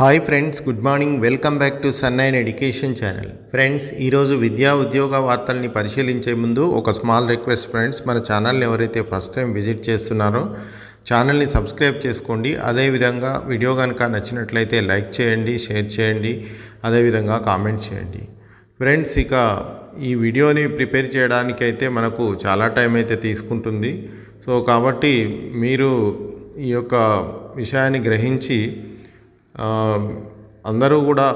Hi friends good morning welcome back to Sun and education channel friends ఈరోజు విద్యా ఉద్యోగ వార్తల్ని పరిశీలించే ముందు ఒక స్మాల్ రిక్వెస్ట్ ఫ్రెండ్స్ మన ఛానల్ని ఎవరైతే ఫస్ట్ టైం విజిట్ చేస్తున్నారో ఛానల్ని సబ్స్క్రైబ్ చేసుకోండి. అదేవిధంగా వీడియో కనుక నచ్చినట్లయితే లైక్ చేయండి షేర్ చేయండి. అదేవిధంగా కామెంట్ చేయండి. ఫ్రెండ్స్ ఇక ఈ వీడియోని ప్రిపేర్ చేయడానికైతే మనకు చాలా టైం అయితే తీసుకుంటుంది. సో కాబట్టి మీరు ఈ యొక్క విషయాన్ని గ్రహించి అందరూ కూడా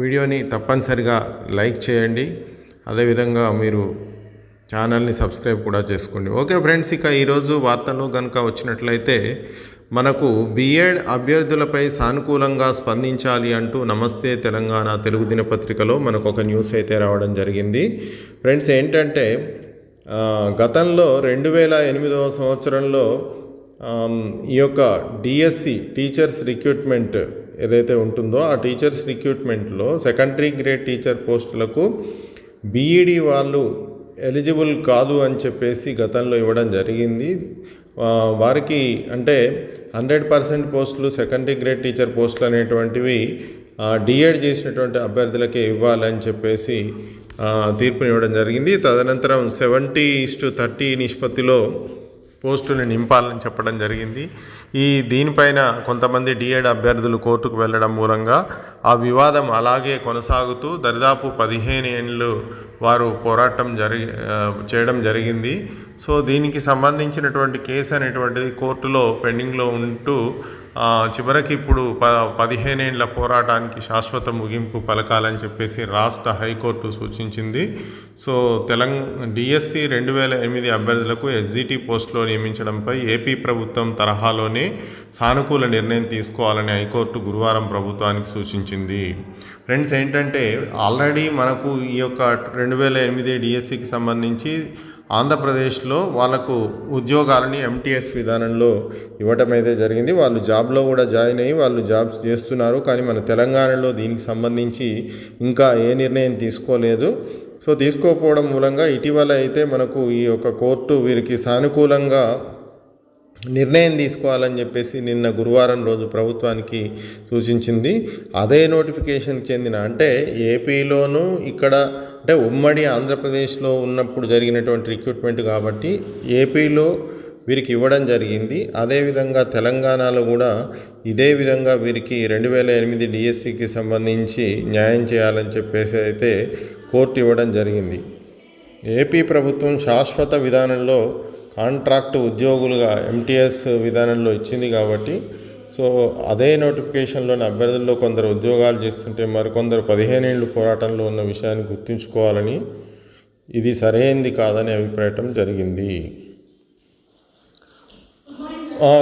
వీడియోని తప్పనిసరిగా లైక్ చేయండి. అదేవిధంగా మీరు ఛానల్ని సబ్స్క్రైబ్ కూడా చేసుకోండి. ఓకే ఫ్రెండ్స్ ఇక ఈరోజు వార్తలు కనుక వచ్చినట్లయితే మనకు బీఎడ్ అభ్యర్థులపై సానుకూలంగా స్పందించాలి అంటూ నమస్తే తెలంగాణ తెలుగు దినపత్రికలో మనకు ఒక న్యూస్ అయితే రావడం జరిగింది. ఫ్రెండ్స్ ఏంటంటే గతంలో రెండు వేల ఎనిమిదవ సంవత్సరంలో ఈ యొక్క డిఎస్సి టీచర్స్ రిక్రూట్మెంట్ ఏదైతే ఉంటుందో ఆ టీచర్స్ రిక్రూట్మెంట్లో సెకండరీ గ్రేడ్ టీచర్ పోస్టులకు బీఈడి వాళ్ళు ఎలిజిబుల్ కాదు అని చెప్పేసి గతంలో ఇవ్వడం జరిగింది. వారికి అంటే హండ్రెడ్ పర్సెంట్ పోస్టులు సెకండరీ గ్రేడ్ టీచర్ పోస్టులు అనేటువంటివి డిఎడ్ చేసినటువంటి అభ్యర్థులకే ఇవ్వాలని చెప్పేసి తీర్పుని ఇవ్వడం జరిగింది. తదనంతరం సెవెంటీ ఇస్టు థర్టీ నిష్పత్తిలో పోస్టుని నింపాలని చెప్పడం జరిగింది. ఈ దీనిపైన కొంతమంది డిఎడ్ అభ్యర్థులు కోర్టుకు వెళ్ళడం మూలంగా ఆ వివాదం అలాగే కొనసాగుతూ దరిదాపు పదిహేను ఏళ్ళు వారు పోరాటం జరిగి చేయడం జరిగింది. సో దీనికి సంబంధించినటువంటి కేసు అనేటువంటిది కోర్టులో పెండింగ్లో ఉంటూ చివరికి ఇప్పుడు ప పదిహేనేండ్ల పోరాటానికి శాశ్వత ముగింపు పలకాలని చెప్పేసి రాష్ట్ర హైకోర్టు సూచించింది. సో తెలంగాణ డిఎస్సి రెండు వేల ఎనిమిది అభ్యర్థులకు ఎస్జిటి పోస్టులో నియమించడంపై ఏపీ ప్రభుత్వం తరహాలోనే సానుకూల నిర్ణయం తీసుకోవాలని హైకోర్టు గురువారం ప్రభుత్వానికి సూచించింది. ఫ్రెండ్స్ ఏంటంటే ఆల్రెడీ మనకు ఈ యొక్క రెండు వేల ఎనిమిది డిఎస్సికి సంబంధించి ఆంధ్రప్రదేశ్లో వాళ్ళకు ఉద్యోగాలని ఎంటీఎస్ విధానంలో ఇవ్వటం అయితే జరిగింది. వాళ్ళు జాబ్లో కూడా జాయిన్ అయ్యి వాళ్ళు జాబ్స్ చేస్తున్నారు. కానీ మన తెలంగాణలో దీనికి సంబంధించి ఇంకా ఏ నిర్ణయం తీసుకోలేదు. సో తీసుకోకపోవడం మూలంగా ఇటీవల అయితే మనకు ఈ యొక్క కోర్టు వీరికి సానుకూలంగా నిర్ణయం తీసుకోవాలని చెప్పేసి నిన్న గురువారం రోజు ప్రభుత్వానికి సూచించింది. అదే నోటిఫికేషన్కి చెందిన అంటే ఏపీలోనూ ఇక్కడ అంటే ఉమ్మడి ఆంధ్రప్రదేశ్లో ఉన్నప్పుడు జరిగినటువంటి రిక్రూట్మెంట్ కాబట్టి ఏపీలో వీరికి ఇవ్వడం జరిగింది. అదేవిధంగా తెలంగాణలో కూడా ఇదే విధంగా వీరికి రెండు వేల ఎనిమిది డిఎస్సికి సంబంధించి న్యాయం చేయాలని చెప్పేసి అయితే కోర్టు ఇవ్వడం జరిగింది. ఏపీ ప్రభుత్వం శాశ్వత విధానంలో కాంట్రాక్ట్ ఉద్యోగులుగా ఎంటీఎస్ విధానంలో ఇచ్చింది కాబట్టి సో అదే నోటిఫికేషన్లోని అభ్యర్థుల్లో కొందరు ఉద్యోగాలు చేస్తుంటే మరికొందరు పదిహేనేళ్ళు పోరాటంలో ఉన్న విషయాన్ని గుర్తుంచుకోవాలని ఇది సరైంది కాదని అభిప్రాయటం జరిగింది.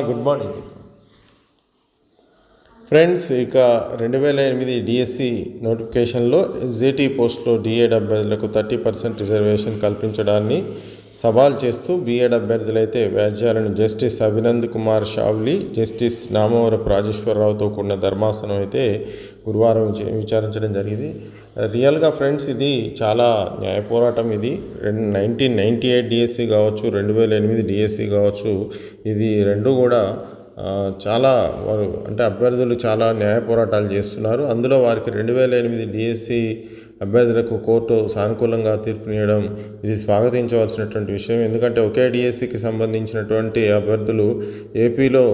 Good morning. ఫ్రెండ్స్ ఇక రెండు వేల ఎనిమిది డిఎస్సి నోటిఫికేషన్లో ఎస్జిటి పోస్టులో డిఏడ్ అభ్యర్థులకు థర్టీ పర్సెంట్ రిజర్వేషన్ కల్పించడాన్ని సవాల్ చేస్తూ బీఎడ్ అభ్యర్థులైతే వ్యాజ్యాలను జస్టిస్ అభినంద్ కుమార్ షావ్లీ జస్టిస్ నామవరపు రాజేశ్వరరావుతో కూడిన ధర్మాసనం అయితే గురువారం విచారించడం జరిగింది. రియల్గా ఫ్రెండ్స్ ఇది చాలా న్యాయ పోరాటం ఇది. రెండు నైన్టీన్ నైంటీ ఎయిట్ డిఎస్సి కావచ్చు రెండు వేల ఎనిమిది డిఎస్సి కావచ్చు ఇది రెండు కూడా చాలా వారు అంటే అభ్యర్థులు చాలా న్యాయ పోరాటాలు చేస్తున్నారు. అందులో వారికి రెండు వేల ఎనిమిది డిఎస్సి అభ్యర్థులకు కోర్టు సానుకూలంగా తీర్పునియడం ఇది స్వాగతించవలసినటువంటి విషయం. ఎందుకంటే ఒకే డిఎస్సికి సంబంధించినటువంటి అభ్యర్థులు ఏపీలో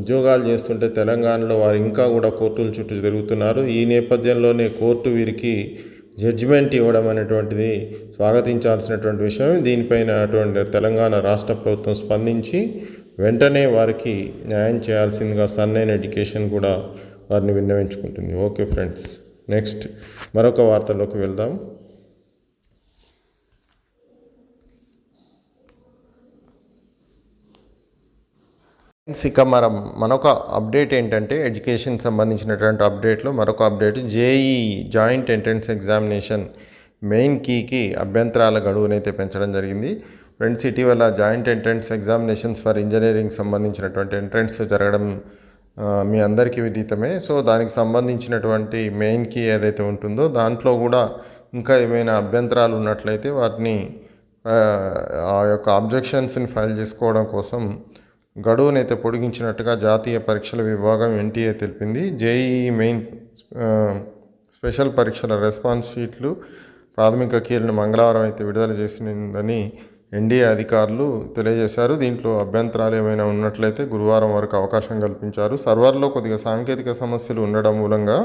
ఉద్యోగాలు చేస్తుంటే తెలంగాణలో వారు ఇంకా కూడా కోర్టుల చుట్టూ తిరుగుతున్నారు. ఈ నేపథ్యంలోనే కోర్టు వీరికి జడ్జిమెంట్ ఇవ్వడం అనేటువంటిది స్వాగతించాల్సినటువంటి విషయం. దీనిపైన అటువంటి తెలంగాణ రాష్ట్ర ప్రభుత్వం స్పందించి వెంటనే వారికి న్యాయం చేయాల్సిందిగా సన్నైన ఎడ్యుకేషన్ కూడా వారిని విన్నవించుకుంటుంది. ఓకే ఫ్రెండ్స్ నెక్స్ట్ మరొక వార్తలోకి వెళ్దాం. ఫ్రెండ్స్ ఇక మనం మరొక అప్డేట్ ఏంటంటే ఎడ్యుకేషన్ సంబంధించినటువంటి అప్డేట్లో మరొక update JE joint entrance examination main కీకి అభ్యంతరాల గడువునైతే పెంచడం జరిగింది. ఫ్రెండ్స్ ఇటీవల joint entrance examinations for engineering సంబంధించినటువంటి ఎంట్రన్స్ జరగడం మీ అందరికీ విదితమే. సో దానికి సంబంధించినటువంటి మెయిన్ కీ ఏదైతే ఉంటుందో దాంట్లో కూడా ఇంకా ఏమైనా అభ్యంతరాలు ఉన్నట్లయితే వాటిని ఆ, యొక్క అబ్జెక్షన్స్ని ఫైల్ చేసుకోవడం కోసం గడువునైతే పొడిగించినట్టుగా జాతీయ పరీక్షల విభాగం ఎన్టీఏ తెలిపింది. జేఈఈ మెయిన్ స్పెషల్ పరీక్షల రెస్పాన్స్ షీట్లు ప్రాథమిక కీలను మంగళవారం అయితే విడుదల చేసిందని ఎన్డీఏ అధికారులు తెలియజేశారు. దీంట్లో అభ్యంతరాలు ఏమైనా ఉన్నట్లయితే గురువారం వరకు అవకాశం కల్పించారు. సర్వర్లో కొద్దిగా సాంకేతిక సమస్యలు ఉండడం మూలంగా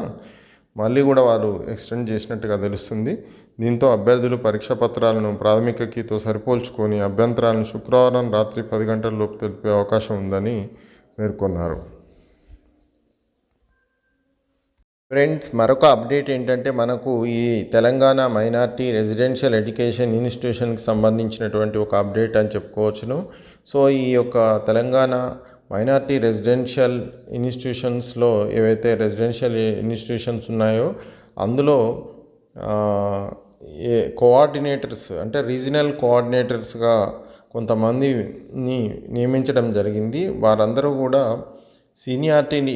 మళ్ళీ కూడా వారు ఎక్స్టెండ్ చేసినట్టుగా తెలుస్తుంది. దీంతో అభ్యర్థులు పరీక్ష పత్రాలను ప్రాథమిక కీతో సరిపోల్చుకొని అభ్యంతరాలను శుక్రవారం రాత్రి పది గంటల లోపు తెలిపే అవకాశం ఉందని పేర్కొన్నారు ఫ్రెండ్స్ మరొక అప్డేట్ ఏంటంటే మనకు ఈ తెలంగాణ మైనార్టీ రెసిడెన్షియల్ ఎడ్యుకేషన్ ఇన్స్టిట్యూషన్కి సంబంధించినటువంటి ఒక అప్డేట్ అని చెప్పుకోవచ్చును. సో ఈ యొక్క తెలంగాణ మైనార్టీ రెసిడెన్షియల్ ఇన్స్టిట్యూషన్స్లో ఏవైతే రెసిడెన్షియల్ ఇన్స్టిట్యూషన్స్ ఉన్నాయో అందులో ఏ కోఆర్డినేటర్స్ అంటే రీజనల్ కోఆర్డినేటర్స్గా కొంతమందిని నియమించడం జరిగింది. వారందరూ కూడా సీనియారిటీని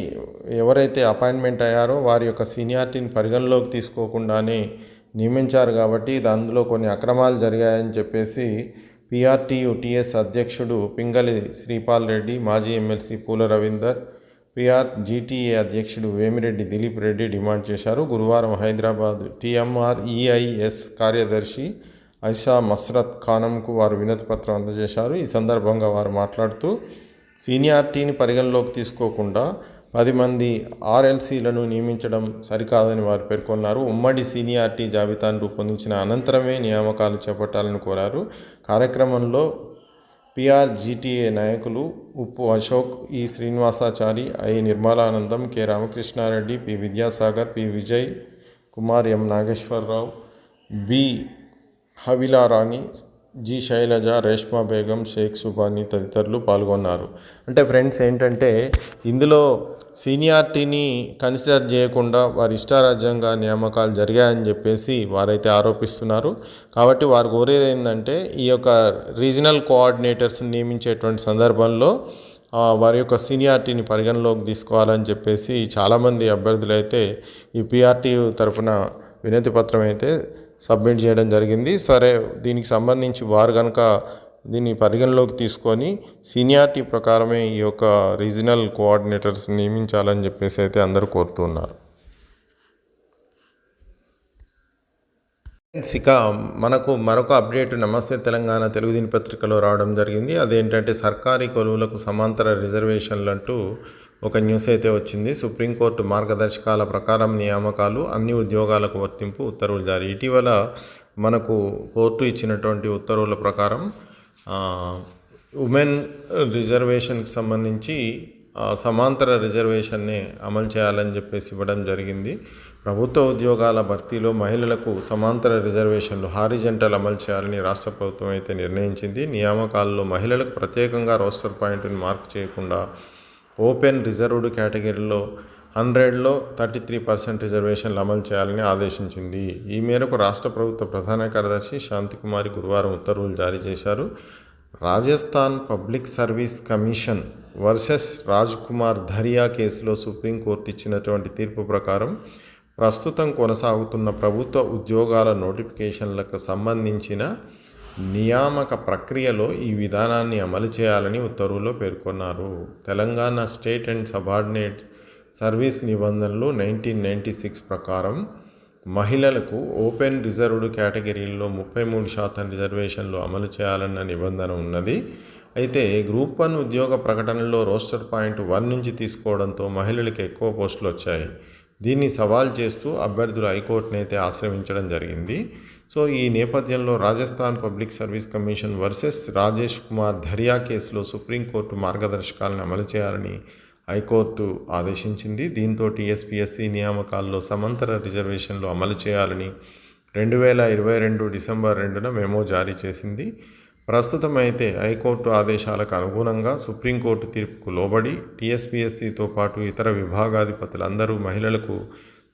ఎవరైతే అపాయింట్మెంట్ అయ్యారో వారి యొక్క సీనియారిటీని పరిగణలోకి తీసుకోకుండానే నియమించారు కాబట్టి ఇది అందులో కొన్ని అక్రమాలు జరిగాయని చెప్పేసి పిఆర్టీయు టిఎస్ అధ్యక్షుడు పింగళి శ్రీపాల్ రెడ్డి మాజీ ఎమ్మెల్సీ పూల రవీందర్ పిఆర్ జీటీఏ అధ్యక్షుడు వేమిరెడ్డి దిలీప్ రెడ్డి డిమాండ్ చేశారు. గురువారం హైదరాబాద్ టీఎంఆర్ ఈఐఎస్ కార్యదర్శి ఐషా మస్రత్ ఖానంకు వారు వినతిపత్రం అందజేశారు. ఈ సందర్భంగా వారు మాట్లాడుతూ సీనియారిటీని పరిగణలోకి తీసుకోకుండా పది మంది ఆర్ఎల్సీలను నియమించడం సరికాదని వారు పేర్కొన్నారు. ఉమ్మడి సీనియారిటీ జాబితాను రూపొందించిన అనంతరమే నియామకాలు చేపట్టాలని కోరారు. కార్యక్రమంలో పిఆర్జిటిఏ నాయకులు Uppu Ashok E Srinivasachari I Nirmalanandam K Ramakrishnareddy P Vidyasagar P Vijay Kumar M Nageswararao B Havilarani G Shailaja Reshma Begum Shaik Subani తదితరులు పాల్గొన్నారు. అంటే ఫ్రెండ్స్ ఏంటంటే ఇందులో సీనియారిటీని కన్సిడర్ చేయకుండా వారి ఇష్టారాజ్యంగా నియామకాలు జరిగాయని చెప్పేసి వారైతే ఆరోపిస్తున్నారు. కాబట్టి వారు కోరేది ఏంటంటే ఈ యొక్క రీజనల్ కోఆర్డినేటర్స్ని నియమించేటువంటి సందర్భంలో వారి యొక్క సీనియారిటీని పరిగణలోకి తీసుకోవాలని చెప్పేసి చాలామంది అభ్యర్థులు అయితే ఈ పిఆర్టీ తరఫున వినతి పత్రం అయితే సబ్మిట్ చేయడం జరిగింది. సరే దీనికి సంబంధించి వారు కనుక దీన్ని పరిగణలోకి తీసుకొని సీనియారిటీ ప్రకారమే ఈ యొక్క రీజనల్ కోఆర్డినేటర్స్ నియమించాలని చెప్పేసి అయితే అందరూ కోరుతున్నారు ఇక మనకు మరొక అప్డేట్ నమస్తే తెలంగాణ తెలుగు దినపత్రికలో రావడం జరిగింది. అదేంటంటే సర్కారీ కొలువులకు సమాంతర రిజర్వేషన్లు అంటూ ఒక న్యూస్ అయితే వచ్చింది. సుప్రీంకోర్టు మార్గదర్శకాల ప్రకారం నియామకాలు అన్ని ఉద్యోగాలకు వర్తింపు ఉత్తర్వులు జారీ. ఇటీవల మనకు కోర్టు ఇచ్చినటువంటి ఉత్తర్వుల ప్రకారం ఉమెన్ రిజర్వేషన్కి సంబంధించి సమాంతర రిజర్వేషన్ని అమలు చేయాలని చెప్పేసి ఇవ్వడం జరిగింది. ప్రభుత్వ ఉద్యోగాల భర్తీలో మహిళలకు సమాంతర రిజర్వేషన్లు హారిజెంటల్ అమలు చేయాలని రాష్ట్ర ప్రభుత్వం అయితే నిర్ణయించింది. నియామకాల్లో మహిళలకు ప్రత్యేకంగా రోస్టర్ పాయింట్ని మార్క్ చేయకుండా ఓపెన్ రిజర్వ్డ్ కేటగిరీలో హండ్రెడ్లో థర్టీ త్రీ పర్సెంట్ రిజర్వేషన్లు అమలు చేయాలని ఆదేశించింది. ఈ మేరకు రాష్ట్ర ప్రభుత్వ ప్రధాన కార్యదర్శి శాంతికుమారి గురువారం ఉత్తర్వులు జారీ చేశారు. Rajasthan public service commission versus Raj Kumar Dhariya కేసులో సుప్రీంకోర్టు ఇచ్చినటువంటి తీర్పు ప్రకారం ప్రస్తుతం కొనసాగుతున్న ప్రభుత్వ ఉద్యోగాల నోటిఫికేషన్లకు సంబంధించిన నియామక ప్రక్రియలో ఈ విధానాన్ని అమలు చేయాలని ఉత్తర్వులో పేర్కొన్నారు. Telangana state and subordinate service నిబంధనలు నైన్టీన్ నైంటీ సిక్స్ ప్రకారం మహిళలకు ఓపెన్ రిజర్వ్డ్ కేటగిరీల్లో ముప్పై మూడు శాతం రిజర్వేషన్లు అమలు చేయాలన్న నిబంధన ఉన్నది. అయితే గ్రూప్ వన్ ఉద్యోగ ప్రకటనలో రోస్టర్ పాయింట్ వన్ నుంచి తీసుకోవడంతో మహిళలకు ఎక్కువ పోస్టులు వచ్చాయి. దీన్ని సవాల్ చేస్తూ అభ్యర్థులు హైకోర్టునైతే ఆశ్రయించడం జరిగింది. సో ఈ నేపథ్యంలో Rajasthan public service commission versus Rajesh Kumar Dhariya కేసులో సుప్రీంకోర్టు మార్గదర్శకాలను అమలు చేయాలని హైకోర్టు ఆదేశించింది. దీంతో టీఎస్పీఎస్సీ నియామకాల్లో సమంతర రిజర్వేషన్లు అమలు చేయాలని రెండు వేల ఇరవై రెండు డిసెంబర్ రెండున మెమో జారీ చేసింది. ప్రస్తుతం అయితే హైకోర్టు ఆదేశాలకు అనుగుణంగా సుప్రీంకోర్టు తీర్పుకు లోబడి టీఎస్పీఎస్సీతో పాటు ఇతర విభాగాధిపతులందరూ మహిళలకు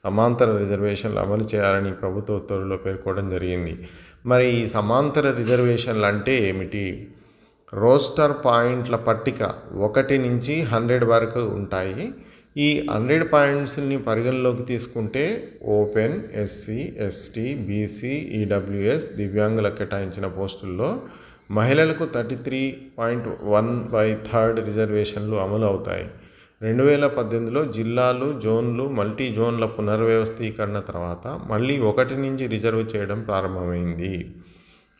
సమాంతర రిజర్వేషన్లు అమలు చేయాలని ప్రభుత్వ ఉత్తర్వుల్లో పేర్కోవడం జరిగింది. మరి ఈ సమాంతర రిజర్వేషన్లు అంటే ఏమిటి? రోస్టర్ పాయింట్ల పట్టిక ఒకటి నుంచి హండ్రెడ్ వరకు ఉంటాయి. ఈ హండ్రెడ్ పాయింట్స్ని పరిగణలోకి తీసుకుంటే open SC ST BC EWS దివ్యాంగులకు కేటాయించిన పోస్టుల్లో మహిళలకు thirty three point one by third రిజర్వేషన్లు అమలు అవుతాయి రెండు వేల పద్దెనిమిదిలో జిల్లాలు జోన్లు మల్టీ జోన్ల పునర్వ్యవస్థీకరణ తర్వాత మళ్ళీ ఒకటి నుంచి రిజర్వ్ చేయడం ప్రారంభమైంది.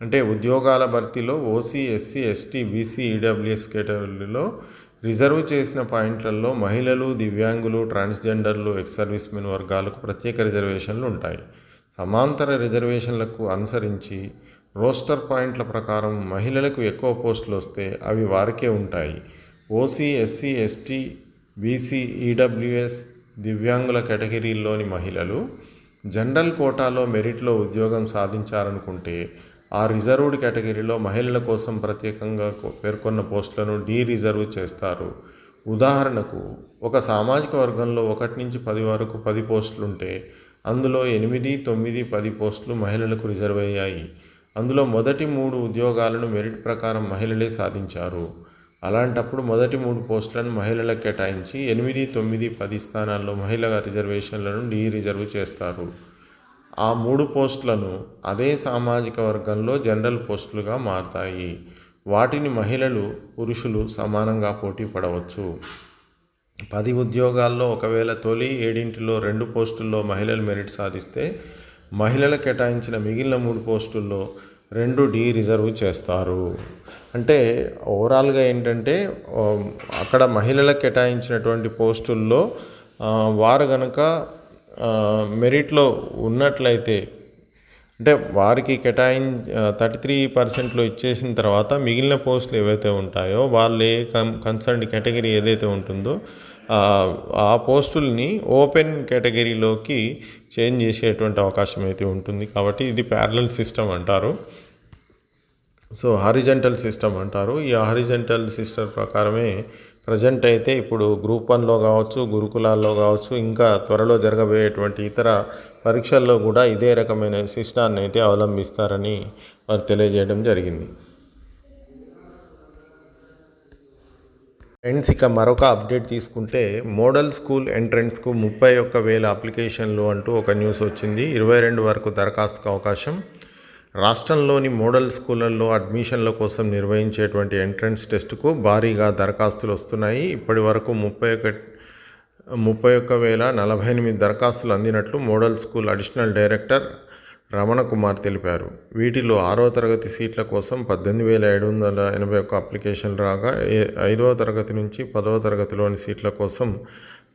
అంటే ఉద్యోగాల భర్తీలో OC SC ST BC EWS కేటగిరీలో రిజర్వ్ చేసిన పాయింట్లలో మహిళలు దివ్యాంగులు ట్రాన్స్జెండర్లు ఎక్స్ సర్వీస్ మెన్ వర్గాలకు ప్రత్యేక రిజర్వేషన్లు ఉంటాయి. సమాంతర రిజర్వేషన్లకు అనుసరించి రోస్టర్ పాయింట్ల ప్రకారం మహిళలకు ఎక్కువ పోస్టులు వస్తే అవి వారికే ఉంటాయి. OC SC ST BC EWS దివ్యాంగుల కేటగిరీల్లోని మహిళలు జనరల్ కోటాలో మెరిట్లో ఉద్యోగం సాధించారనుకుంటే ఆ రిజర్వ్డ్ కేటగిరీలో మహిళల కోసం ప్రత్యేకంగా పేర్కొన్న పోస్టులను డీ రిజర్వ్ చేస్తారు. ఉదాహరణకు ఒక సామాజిక వర్గంలో ఒకటి నుంచి పది వరకు పది పోస్టులుంటే అందులో ఎనిమిది తొమ్మిది పది పోస్టులు మహిళలకు రిజర్వ్ అయ్యాయి. అందులో మొదటి మూడు ఉద్యోగాలను మెరిట్ ప్రకారం మహిళలే సాధించారు. అలాంటప్పుడు మొదటి మూడు పోస్టులను మహిళలకు కేటాయించి ఎనిమిది తొమ్మిది పది స్థానాల్లో మహిళల రిజర్వేషన్లను డీ రిజర్వ్ చేస్తారు. ఆ మూడు పోస్టులను అదే సామాజిక వర్గంలో జనరల్ పోస్టులుగా మారతాయి. వాటిని మహిళలు పురుషులు సమానంగా పోటీ పడవచ్చు. పది ఉద్యోగాల్లో ఒకవేళ తొలి ఏడింటిలో రెండు పోస్టుల్లో మహిళలు మెరిట్ సాధిస్తే మహిళల కేటాయించిన మిగిలిన మూడు పోస్టుల్లో రెండు డీ రిజర్వ్ చేస్తారు. అంటే ఓవరాల్గా ఏంటంటే అక్కడ మహిళలకు కేటాయించినటువంటి పోస్టుల్లో వారు గనక మెరిట్లో ఉన్నట్లయితే అంటే వారికి కేటాయి థర్టీ త్రీ పర్సెంట్లో ఇచ్చేసిన తర్వాత మిగిలిన పోస్టులు ఏవైతే ఉంటాయో వాళ్ళు ఏ కన్ కన్సర్న్ కేటగిరీ ఏదైతే ఉంటుందో ఆ, పోస్టుల్ని ఓపెన్ కేటగిరీలోకి చేంజ్ చేసేటువంటి అవకాశం అయితే ఉంటుంది. కాబట్టి ఇది ప్యారలల్ సిస్టమ్ అంటారు. సో హారిజెంటల్ సిస్టమ్ అంటారు. ఈ హారిజెంటల్ సిస్టమ్ ప్రకారమే ప్రజెంట్ అయితే ఇప్పుడు గ్రూప్ వన్లో కావచ్చు గురుకులాల్లో కావచ్చు ఇంకా త్వరలో జరగబోయేటువంటి ఇతర పరీక్షల్లో కూడా ఇదే రకమైన సిస్టాన్ని అయితే అవలంబిస్తారని వారు తెలియజేయడం జరిగింది. ఫ్రెండ్స్ ఇక మరొక అప్డేట్ తీసుకుంటే మోడల్ స్కూల్ ఎంట్రన్స్కు ముప్పై ఒక్క వేల అప్లికేషన్లు అంటూ ఒక న్యూస్ వచ్చింది. ఇరవై రెండు వరకు దరఖాస్తుకు అవకాశం. రాష్ట్రంలోని మోడల్ స్కూళ్ళల్లో అడ్మిషన్ల కోసం నిర్వహించేటువంటి ఎంట్రన్స్ టెస్టుకు భారీగా దరఖాస్తులు వస్తున్నాయి. ఇప్పటి వరకు ముప్పై ఒక ముప్పై ఒక్క వేల నలభై ఎనిమిది దరఖాస్తులు అందినట్లు model school additional director Ramana Kumar తెలిపారు. వీటిలో ఆరో తరగతి సీట్ల కోసం పద్దెనిమిది వేల ఏడు వందల ఎనభై ఒక్క అప్లికేషన్లు రాగా ఐదవ తరగతి నుంచి పదవ తరగతిలోని సీట్ల కోసం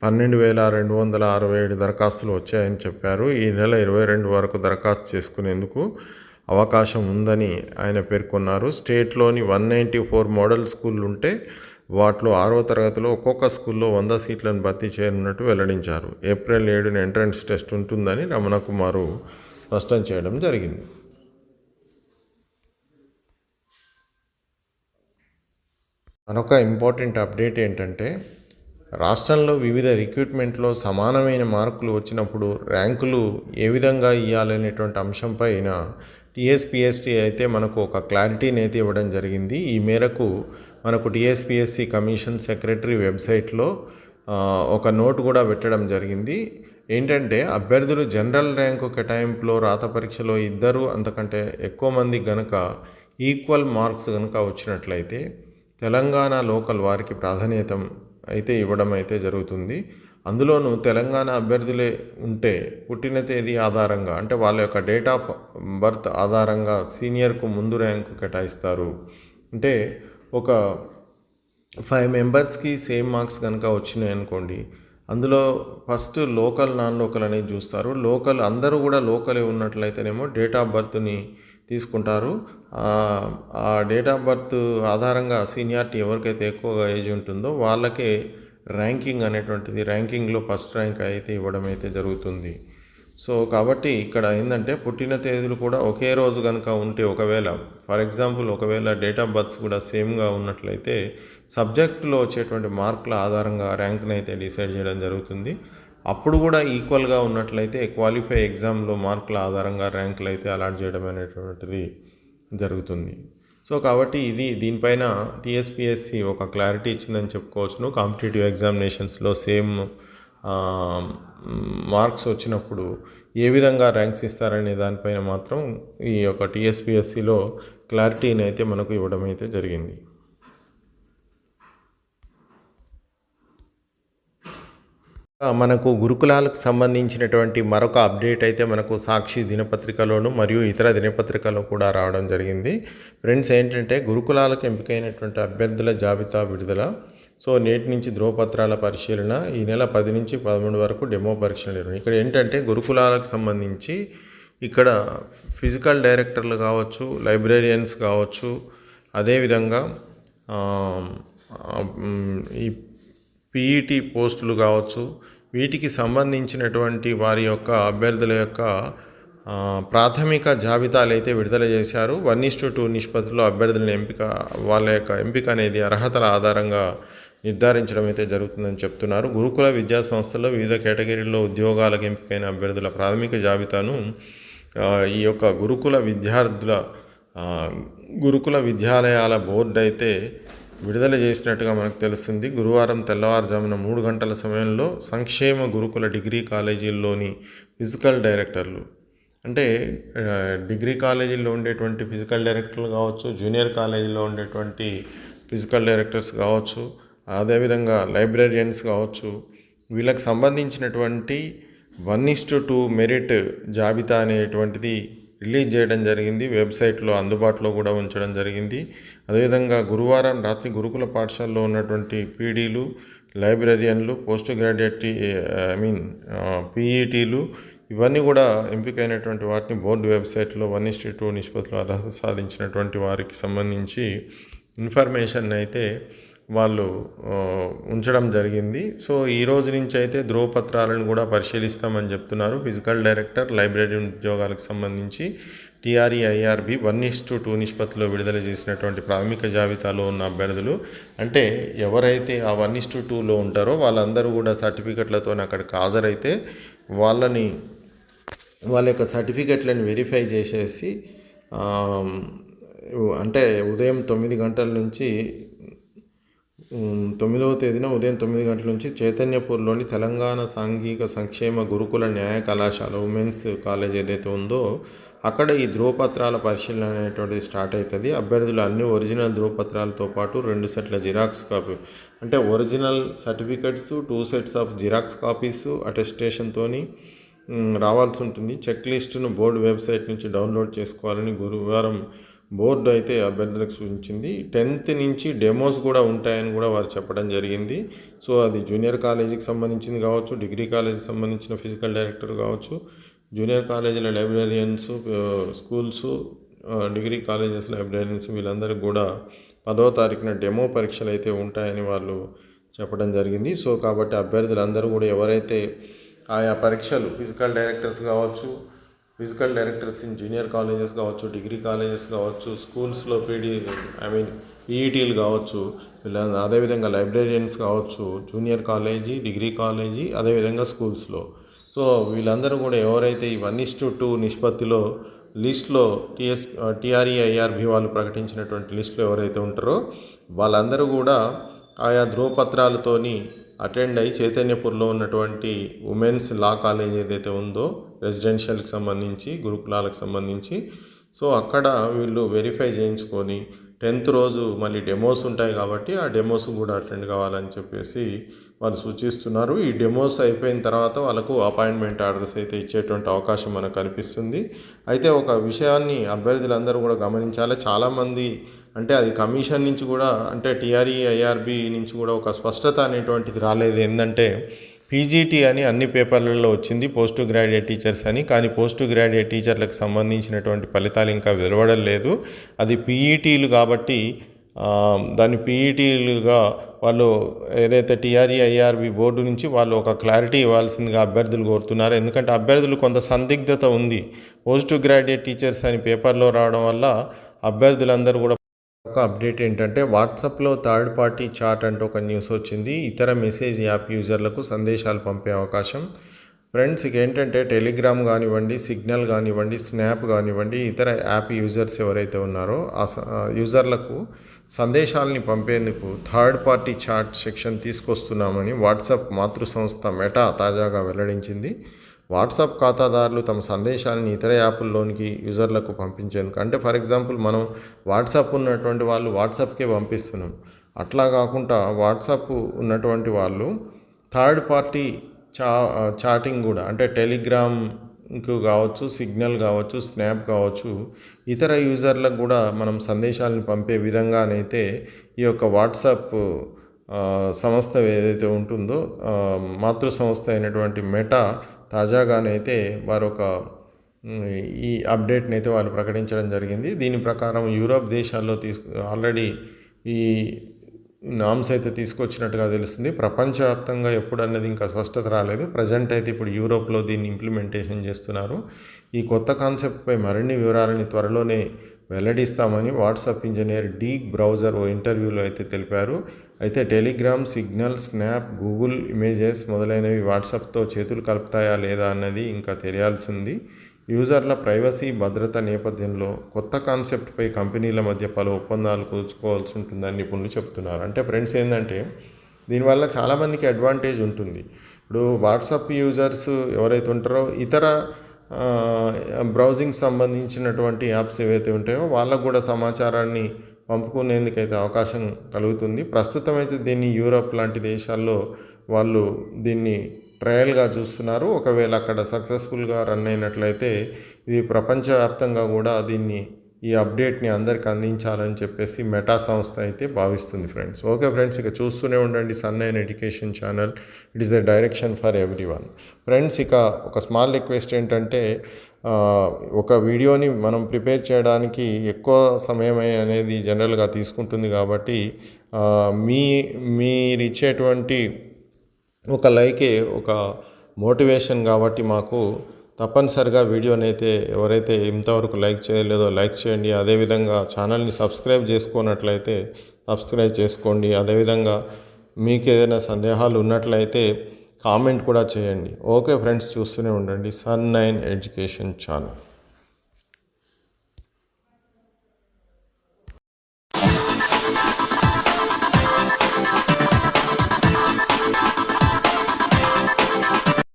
పన్నెండు వేల రెండు వందల అరవై ఏడు దరఖాస్తులు వచ్చాయని చెప్పారు. ఈ నెల ఇరవై రెండు వరకు దరఖాస్తు చేసుకునేందుకు అవకాశం ఉందని ఆయన పేర్కొన్నారు. స్టేట్లోని వన్ నైంటీ ఫోర్ మోడల్ స్కూళ్ళు ఉంటే వాటిలో ఆరవ తరగతిలో ఒక్కొక్క స్కూల్లో వంద సీట్లను భర్తీ చేయనున్నట్టు వెల్లడించారు. ఏప్రిల్ ఏడున ఎంట్రన్స్ టెస్ట్ ఉంటుందని రమణ కుమారు స్పష్టం చేయడం జరిగింది. మరొక ఇంపార్టెంట్ అప్డేట్ ఏంటంటే రాష్ట్రంలో వివిధ రిక్రూట్మెంట్లో సమానమైన మార్కులు వచ్చినప్పుడు ర్యాంకులు ఏ విధంగా ఇవ్వాలనేటువంటి అంశంపైన టీఎస్పిఎస్టీ అయితే మనకు ఒక క్లారిటీని అయితే ఇవ్వడం జరిగింది. ఈ మేరకు మనకు టీఎస్పిఎస్సి కమిషన్ సెక్రటరీ వెబ్సైట్లో ఒక నోట్ కూడా పెట్టడం జరిగింది. ఏంటంటే అభ్యర్థులు జనరల్ ర్యాంకు కేటాయింపులో రాత పరీక్షలో ఇద్దరు అంతకంటే ఎక్కువ మంది గనక ఈక్వల్ మార్క్స్ కనుక వచ్చినట్లయితే తెలంగాణ లోకల్ వారికి ప్రాధాన్యత అయితే ఇవ్వడం అయితే జరుగుతుంది. అందులోనూ తెలంగాణ అభ్యర్థులే ఉంటే పుట్టిన తేదీ ఆధారంగా అంటే వాళ్ళ యొక్క డేట్ ఆఫ్ బర్త్ ఆధారంగా సీనియర్కు ముందు ర్యాంకు కేటాయిస్తారు. అంటే ఒక ఫైవ్ మెంబర్స్కి సేమ్ మార్క్స్ కనుక వచ్చినాయి అనుకోండి అందులో ఫస్ట్ లోకల్ నాన్ లోకల్ అనేది చూస్తారు. లోకల్ అందరూ కూడా లోకలే ఉన్నట్లయితేనేమో డేట్ ఆఫ్ బర్త్ని తీసుకుంటారు. ఆ డేట్ ఆఫ్ బర్త్ ఆధారంగా సీనియారిటీ ఎవరికైతే ఎక్కువగా ఏజ్ ఉంటుందో వాళ్ళకే ర్యాంకింగ్ అనేటువంటిది ర్యాంకింగ్లో ఫస్ట్ ర్యాంక్ అయితే ఇవ్వడం అయితే జరుగుతుంది. సో కాబట్టి ఇక్కడ ఏంటంటే పుట్టిన తేదీలు కూడా ఒకే రోజు కనుక ఉంటే ఒకవేళ ఫర్ ఎగ్జాంపుల్ ఒకవేళ డేట్ ఆఫ్ బర్త్స్ కూడా సేమ్గా ఉన్నట్లయితే సబ్జెక్టులో వచ్చేటువంటి మార్కుల ఆధారంగా ర్యాంక్ని అయితే డిసైడ్ చేయడం జరుగుతుంది. అప్పుడు కూడా ఈక్వల్గా ఉన్నట్లయితే క్వాలిఫై ఎగ్జామ్లో మార్కుల ఆధారంగా ర్యాంకులు అయితే అలాట్ చేయడం అనేటువంటిది జరుగుతుంది. సో కాబట్టి ఇది దీనిపైన టీఎస్పిఎస్సి ఒక క్లారిటీ ఇచ్చిందని చెప్పుకోవచ్చును. కాంపిటేటివ్ ఎగ్జామినేషన్స్లో సేమ్ మార్క్స్ వచ్చినప్పుడు ఏ విధంగా ర్యాంక్స్ ఇస్తారనే దానిపైన మాత్రం ఈ యొక్క టీఎస్పిఎస్సిలో క్లారిటీని అయితే మనకు ఇవ్వడం అయితే జరిగింది. మనకు గురుకులాలకు సంబంధించినటువంటి మరొక అప్డేట్ అయితే మనకు సాక్షి దినపత్రికలోను మరియు ఇతర దినపత్రికలో కూడా రావడం జరిగింది. ఫ్రెండ్స్ ఏంటంటే గురుకులాలకు ఎంపికైనటువంటి అభ్యర్థుల జాబితా విడుదల సో నేటి నుంచి ధ్రువపత్రాల పరిశీలన ఈ నెల పది నుంచి పదమూడు వరకు డెమో పరీక్షలు నిర్వహణ ఇక్కడ ఏంటంటే గురుకులాలకు సంబంధించి ఇక్కడ ఫిజికల్ డైరెక్టర్లు కావచ్చు లైబ్రేరియన్స్ కావచ్చు అదేవిధంగా ఈ పీఈటీ పోస్టులు కావచ్చు వీటికి సంబంధించినటువంటి వారి యొక్క అభ్యర్థుల యొక్క ప్రాథమిక జాబితాలు అయితే విడుదల చేశారు. వన్ ఇస్టు టూ నిష్పత్తిలో అభ్యర్థుల ఎంపిక వాళ్ళ యొక్క ఎంపిక అనేది అర్హతల ఆధారంగా నిర్ధారించడం అయితే జరుగుతుందని చెప్తున్నారు. గురుకుల విద్యా సంస్థల్లో వివిధ కేటగిరీల్లో ఉద్యోగాలకు ఎంపికైన అభ్యర్థుల ప్రాథమిక జాబితాను ఈ యొక్క గురుకుల విద్యార్థుల గురుకుల విద్యాలయాల బోర్డు అయితే విడుదల చేసినట్టుగా మనకు తెలుస్తుంది. గురువారం తెల్లవారుజామున మూడు గంటల సమయంలో సంక్షేమ గురుకుల డిగ్రీ కాలేజీల్లోని ఫిజికల్ డైరెక్టర్లు అంటే డిగ్రీ కాలేజీల్లో ఉండేటువంటి ఫిజికల్ డైరెక్టర్లు కావచ్చు జూనియర్ కాలేజీలో ఉండేటువంటి ఫిజికల్ డైరెక్టర్స్ కావచ్చు అదేవిధంగా లైబ్రేరియన్స్ కావచ్చు వీళ్ళకి సంబంధించినటువంటి one is to two merit జాబితా అనేటువంటిది రిలీజ్ చేయడం జరిగింది వెబ్సైట్లో అందుబాటులో కూడా ఉంచడం జరిగింది. అదేవిధంగా గురువారం రాత్రి గురుకుల పాఠశాలలో ఉన్నటువంటి పీడీలు లైబ్రరియన్లు పోస్ట్ గ్రాడ్యుయేట్ ఐ మీన్ పీఈటీలు ఇవన్నీ కూడా ఎంపికైనటువంటి వాటిని బోర్డు వెబ్సైట్లో వన్ ఇస్ టూ నిష్పత్తిలో అర్హత సాధించినటువంటి వారికి సంబంధించి ఇన్ఫర్మేషన్ అయితే వాళ్ళు ఉంచడం జరిగింది. సో ఈ రోజు నుంచి అయితే ధ్రువపత్రాలను కూడా పరిశీలిస్తామని చెప్తున్నారు. ఫిజికల్ డైరెక్టర్ లైబ్రరీ ఉద్యోగాలకు సంబంధించి TRE IRB one is to two నిష్పత్తిలో విడుదల చేసినటువంటి ప్రాథమిక జాబితాలో ఉన్న అభ్యర్థులు అంటే ఎవరైతే ఆ వన్ ఇస్ టు టూలో ఉంటారో వాళ్ళందరూ కూడా సర్టిఫికెట్లతో అక్కడికి హాజరైతే వాళ్ళని వాళ్ళ యొక్క సర్టిఫికెట్లను వెరిఫై చేసేసి అంటే ఉదయం తొమ్మిది గంటల నుంచి తొమ్మిదవ తేదీన ఉదయం తొమ్మిది గంటల నుంచి చైతన్యపూర్లోని తెలంగాణ సాంఘిక సంక్షేమ గురుకుల న్యాయ కళాశాల ఉమెన్స్ కాలేజ్ ఏదైతే ఉందో అక్కడ ఈ ధ్రువపత్రాల పరిశీలన అనేటువంటిది స్టార్ట్ అవుతుంది అభ్యర్థులు అన్ని ఒరిజినల్ ధ్రువపత్రాలతో పాటు రెండు సెట్ల జిరాక్స్ కాపీ. అంటే original certificates two sets of xerox copies అటెస్టేషన్తో రావాల్సి ఉంటుంది. చెక్ లిస్టును బోర్డు వెబ్సైట్ నుంచి డౌన్లోడ్ చేసుకోవాలని గురువారం బోర్డు అయితే అభ్యర్థులకు సూచించింది. టెన్త్ నుంచి డెమోస్ కూడా ఉంటాయని కూడా వారు చెప్పడం జరిగింది. సో అది జూనియర్ కాలేజీకి సంబంధించింది కావచ్చు డిగ్రీ కాలేజీకి సంబంధించిన ఫిజికల్ డైరెక్టర్ కావచ్చు జూనియర్ కాలేజీల librarians schools degree colleges librarians వీళ్ళందరికీ కూడా పదో తారీఖున డెమో పరీక్షలు అయితే ఉంటాయని వాళ్ళు చెప్పడం జరిగింది. సో కాబట్టి అభ్యర్థులందరూ కూడా ఎవరైతే ఆయా పరీక్షలు ఫిజికల్ డైరెక్టర్స్ కావచ్చు physical directors in junior colleges కావచ్చు డిగ్రీ కాలేజెస్ కావచ్చు స్కూల్స్లో పీడీ ఐ మీన్ పీఈటీలు కావచ్చు వీళ్ళ అదేవిధంగా లైబ్రేరియన్స్ కావచ్చు జూనియర్ కాలేజీ డిగ్రీ కాలేజీ అదేవిధంగా స్కూల్స్లో సో వీళ్ళందరూ కూడా ఎవరైతే ఈ వన్ ఇస్టు టూ నిష్పత్తిలో లిస్ట్లో టిఎస్ టిఆర్ఈ ఐఆర్బి వాళ్ళు ప్రకటించినటువంటి లిస్టులో ఎవరైతే ఉంటారో వాళ్ళందరూ కూడా ఆయా ధ్రువపత్రాలతోని అటెండ్ అయ్యి చైతన్యపూర్లో ఉన్నటువంటి ఉమెన్స్ లా కాలేజ్ ఏదైతే ఉందో రెసిడెన్షియల్కి సంబంధించి గురుకులాలకు సంబంధించి. సో అక్కడ వీళ్ళు వెరిఫై చేయించుకొని టెన్త్ రోజు మళ్ళీ డెమోస్ ఉంటాయి కాబట్టి ఆ డెమోస్ కూడా అటెండ్ కావాలని చెప్పేసి వాళ్ళు సూచిస్తున్నారు. ఈ డెమోస్ అయిపోయిన తర్వాత వాళ్ళకు అపాయింట్మెంట్ ఆర్డర్స్ అయితే ఇచ్చేటువంటి అవకాశం మనకు కనిపిస్తుంది. అయితే ఒక విషయాన్ని అభ్యర్థులందరూ కూడా గమనించాలి. చాలామంది అంటే అది కమిషన్ నుంచి కూడా అంటే టీఆర్ఈ ఐఆర్బి నుంచి కూడా ఒక స్పష్టత అనేటువంటిది రాలేదు. ఏంటంటే పీజీటీ అని అన్ని పేపర్లలో వచ్చింది పోస్ట్ గ్రాడ్యుయేట్ టీచర్స్ అని. కానీ పోస్ట్ గ్రాడ్యుయేట్ టీచర్లకు సంబంధించినటువంటి ఫలితాలు ఇంకా వెలువడం లేదు. అది పీఈటీలు కాబట్టి దాని దాన్ని పీఈటీలుగా వాళ్ళు ఏదైతే టీఆర్ఈ ఐఆర్బి బోర్డు నుంచి వాళ్ళు ఒక క్లారిటీ ఇవ్వాల్సిందిగా అభ్యర్థులు కోరుతున్నారు. ఎందుకంటే అభ్యర్థులు కొంత సందిగ్ధత ఉంది. పోస్ట్ గ్రాడ్యుయేట్ టీచర్స్ అని పేపర్లో రావడం వల్ల అభ్యర్థులందరూ కూడా ఒక అప్డేట్ ఏంటంటే వాట్సాప్లో థర్డ్ పార్టీ చాట్ అంటూ ఒక న్యూస్ వచ్చింది. ఇతర మెసేజ్ యాప్ యూజర్లకు సందేశాలు పంపే అవకాశం. ఫ్రెండ్స్ ఇక ఏంటంటే టెలిగ్రామ్ కానివ్వండి సిగ్నల్ కానివ్వండి స్నాప్ కానివ్వండి ఇతర యాప్ యూజర్స్ ఎవరైతే ఉన్నారో ఆ స- ఆ యూజర్లకు సందేశాలని పంపేందుకు థర్డ్ పార్టీ చాట్ సెక్షన్ తీసుకొస్తున్నామని వాట్సాప్ మాతృ సంస్థ మెటా తాజాగా వెల్లడించింది. వాట్సాప్ ఖాతాదారులు తమ సందేశాలను ఇతర యాప్ల్లోనికి యూజర్లకు పంపించేందుకు. అంటే ఫర్ ఎగ్జాంపుల్ మనం వాట్సాప్ ఉన్నటువంటి వాళ్ళు వాట్సాప్కే పంపిస్తున్నాం. అట్లా కాకుండా వాట్సాప్ ఉన్నటువంటి వాళ్ళు థర్డ్ పార్టీ చా చాటింగ్ కూడా అంటే టెలిగ్రామ్కు కావచ్చు సిగ్నల్ కావచ్చు స్నాప్ కావచ్చు ఇతర యూజర్లకు కూడా మనం సందేశాలను పంపే విధంగానైతే ఈ యొక్క వాట్సాప్ సంస్థ ఏదైతే ఉంటుందో మాతృ సంస్థ అయినటువంటి మెటా తాజాగానైతే వారు ఒక ఈ అప్డేట్ని అయితే వాళ్ళు ప్రకటించడం జరిగింది. దీని ప్రకారం యూరోప్ దేశాల్లో తీసుకు ఆల్రెడీ ఈ నామ్స్ అయితే తీసుకొచ్చినట్టుగా తెలుస్తుంది. ప్రపంచవ్యాప్తంగా ఎప్పుడు అనేది ఇంకా స్పష్టత రాలేదు. ప్రజెంట్ అయితే ఇప్పుడు యూరోప్లో దీన్ని ఇంప్లిమెంటేషన్ చేస్తున్నారు. ఈ కొత్త కాన్సెప్ట్పై మరిన్ని వివరాలని త్వరలోనే వెల్లడిస్తామని వాట్సాప్ ఇంజనీర్ డీ బ్రౌజర్ ఓ ఇంటర్వ్యూలో అయితే తెలిపారు. అయితే Telegram Signal Snap Google images మొదలైనవి వాట్సాప్తో చేతులు కలుపుతాయా లేదా అన్నది ఇంకా తెలియాల్సి ఉంది యూజర్ల ప్రైవసీ భద్రత నేపథ్యంలో కొత్త కాన్సెప్ట్పై కంపెనీల మధ్య పలు ఒప్పందాలు కూర్చుకోవాల్సి ఉంటుందని నిపుణులు చెప్తున్నారు అంటే ఫ్రెండ్స్ ఏంటంటే దీనివల్ల చాలామందికి అడ్వాంటేజ్ ఉంటుంది. ఇప్పుడు వాట్సాప్ యూజర్స్ ఎవరైతే ఉంటారో ఇతర బ్రౌజింగ్ సంబంధించినటువంటి యాప్స్ ఏవైతే ఉంటాయో వాళ్ళకు కూడా సమాచారాన్ని పంపుకునేందుకైతే అవకాశం కలుగుతుంది. ప్రస్తుతం అయితే దీన్ని యూరోప్ లాంటి దేశాల్లో వాళ్ళు దీన్ని ట్రయల్గా చూస్తున్నారు. ఒకవేళ అక్కడ సక్సెస్ఫుల్గా రన్ అయినట్లయితే ఇది ప్రపంచవ్యాప్తంగా కూడా దీన్ని ఈ అప్డేట్ని అందరికి అందించాలని చెప్పేసి మెటా సంస్థ అయితే భావిస్తుంది ఫ్రెండ్స్. ఓకే ఫ్రెండ్స్ ఇక చూస్తూనే ఉండండి Sun and education channel. It is the direction for every one friends ఇక ఒక స్మాల్ రిక్వెస్ట్ ఏంటంటే ఒక వీడియోని మనం ప్రిపేర్ చేయడానికి ఎక్కువ సమయం అనేది జనరల్గా తీసుకుంటుంది కాబట్టి మీ మీరు ఇచ్చేటువంటి ఒక లైకే ఒక మోటివేషన్ కాబట్టి మాకు తప్పనిసరిగా వీడియోని అయితే ఎవరైతే ఇంతవరకు లైక్ చేయలేదో లైక్ చేయండి. అదేవిధంగా ఛానల్ని సబ్స్క్రైబ్ చేసుకున్నట్లయితే సబ్స్క్రైబ్ చేసుకోండి. అదేవిధంగా మీకు ఏదైనా సందేహాలు ఉన్నట్లయితే కామెంట్ కూడా చేయండి. ఓకే ఫ్రెండ్స్ చూస్తూనే ఉండండి. Sun Nine education channel.